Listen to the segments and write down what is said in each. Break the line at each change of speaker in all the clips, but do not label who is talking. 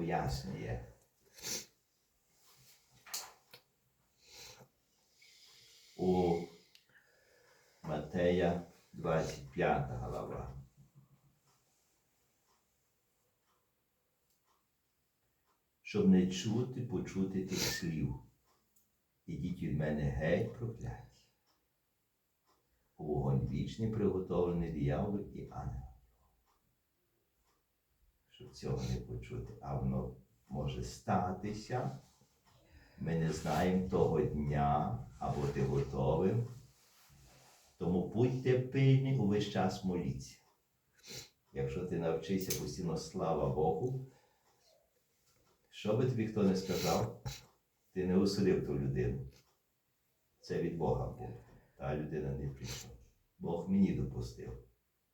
пояснює. У Матея 25 глава. Щоб не чути, почути тих слів. Ідіть від мене геть прокляті. Вогонь вічний приготовлений дияволу і ангелам. Щоб цього не почути, а воно може статися. Ми не знаємо того дня або ти готовим. Тому будьте пильні увесь час моліться. Якщо ти навчишся постійно, слава Богу, що би тобі хто не сказав, ти не осудив ту людину. Це від Бога було. Та людина не прийшла. Бог мені допустив.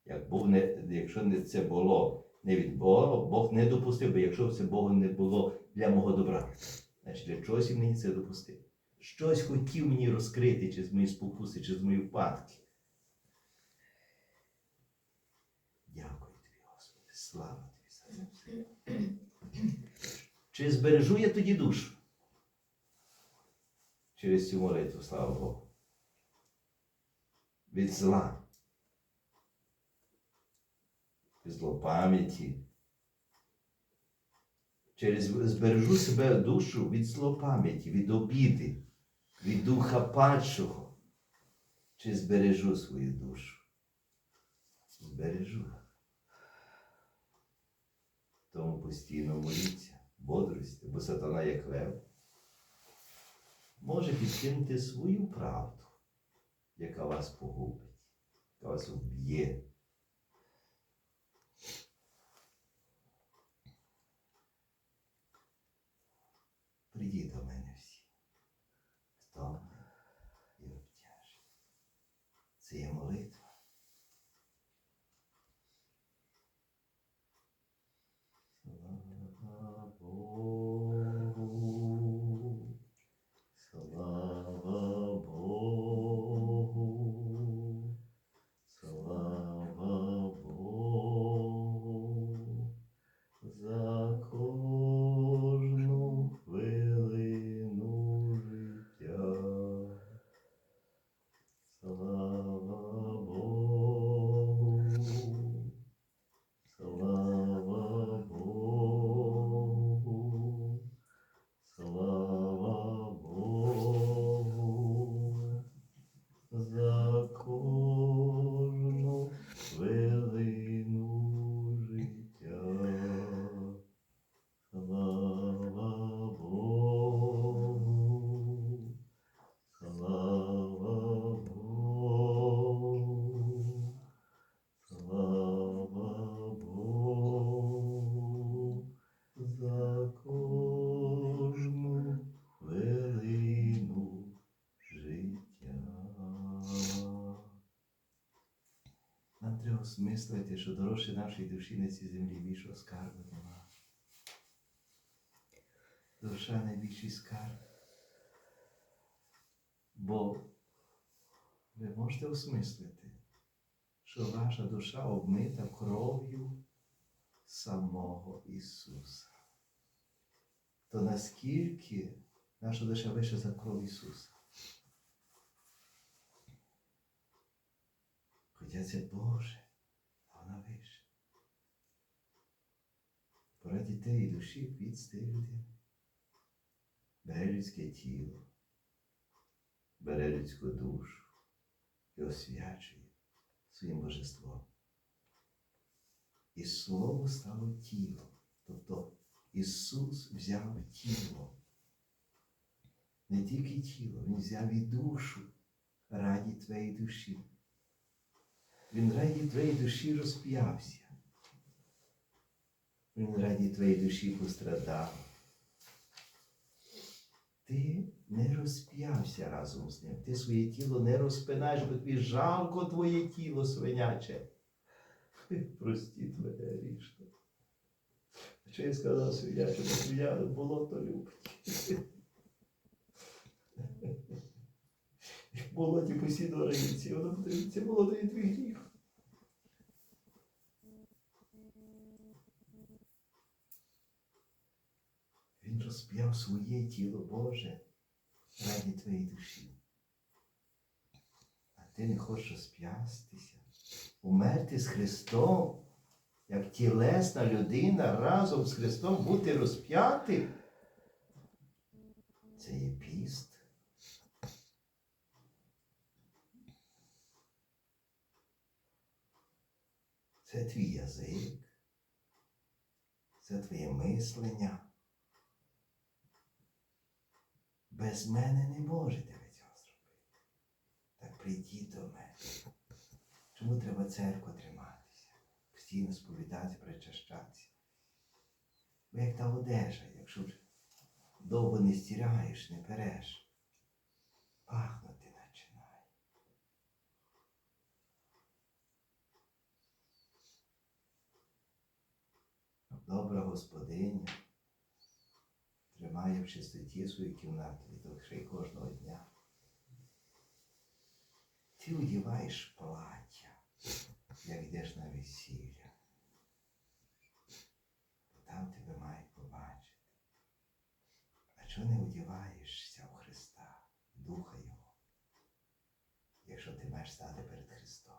Як Бог не, якщо не це було не від Бога, Бог не допустив, бо якщо це Богу не було для мого добра, значить для чогось він мені це допустив. Щось хотів мені розкрити, чи з мої спокуси, чи з мої впадки. Дякую тобі, Господи, слава тобі за це. Чи збережу я тоді душу? Через цю молитву, слава Богу. Від зла. Від злопам'яті. Через збережу себе душу від злопам'яті, від обіди, від духа падшого. Чи збережу свою душу? Збережу. Тому постійно моліться, бодрості, бо сатана як лев може підкинути свою правду, яка вас погубить, яка вас вб'є. Прийдіть до мене дорожче нашої душі на цій землі більшого скарбу нема. Душа найбільший скарб. Бо ви можете осмислити, що ваша душа обмита кров'ю самого Ісуса. То наскільки наша душа вище за кров Ісуса? Хоча це Боже, а вона вище. Пораді тієї душі відстає. Бере людське тіло, бере людську душу і освячує своїм божеством. І слово стало тілом. Тобто Ісус взяв тіло. Не тільки тіло, Він взяв і душу раді твоєї душі. Він раді твоєї душі розп'явся. Він раді твоєї душі пострадав. Ти не розп'явся разом з ним. Ти своє тіло не розпинаєш, бо тобі жалко твоє тіло свиняче. Простіть мене грішно. Що я сказав свиняче, свиня болото любить. Болоті постійно раїться, воно буде це болото і твій гріх. Він розп'яв своє тіло Боже раді твоєї душі. А ти не хочеш розп'ястися, умерти з Христом, як тілесна людина разом з Христом бути розп'ятим. Це є піст. Це твій язик, це твоє мислення. Без мене не можете ви цього зробити. Так прийдіть до мене. Чому треба церкву триматися? Постійно сповідати, причащатися. Бо як та одежа, якщо ж довго не стираєш, не переш, пахнути починає. Добра господиня тримає в чистоті свою кімнату, ще й кожного дня. Ти одіваєш плаття, як йдеш на весілля. Там тебе мають побачити. А чого не одіваєшся у Христа, Духа Його, якщо ти маєш стати перед Христом?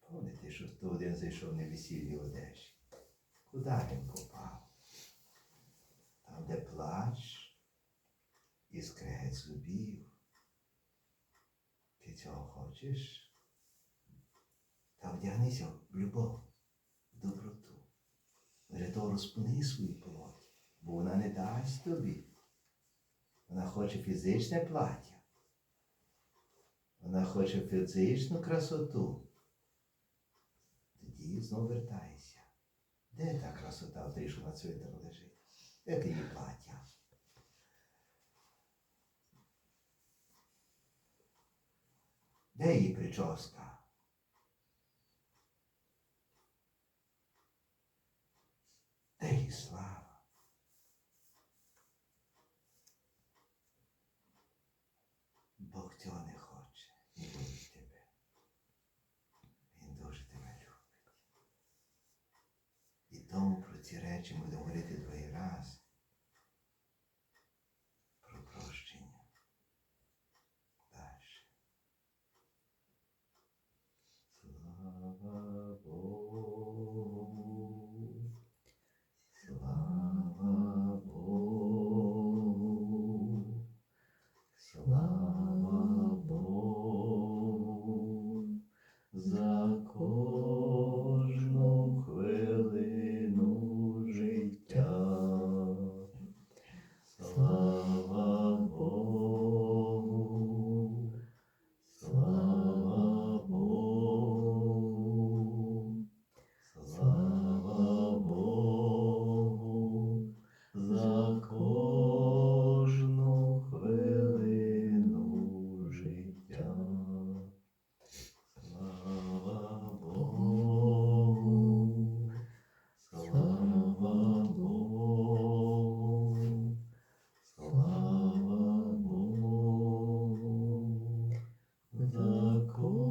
Пам'ятаєте, що хто один зайшов на весіллі одежі? Куди він попав? Там, де плач і скрегець зубів. Ти цього хочеш? Та вдягнися в любов, в доброту. Для того розпни свої плоті, бо вона не дасть тобі. Вона хоче фізичне плаття. Вона хоче фізичну красоту. Тоді знов вертайся. Де та красота, що на цвинтар лежить? Де її плаття? Де її прическа? Де її слава? Бог цього не хоче і любить тебе. Він дуже тебе любить. І тому про ці речі будемо говорити другий раз. За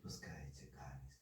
Відпускається камінь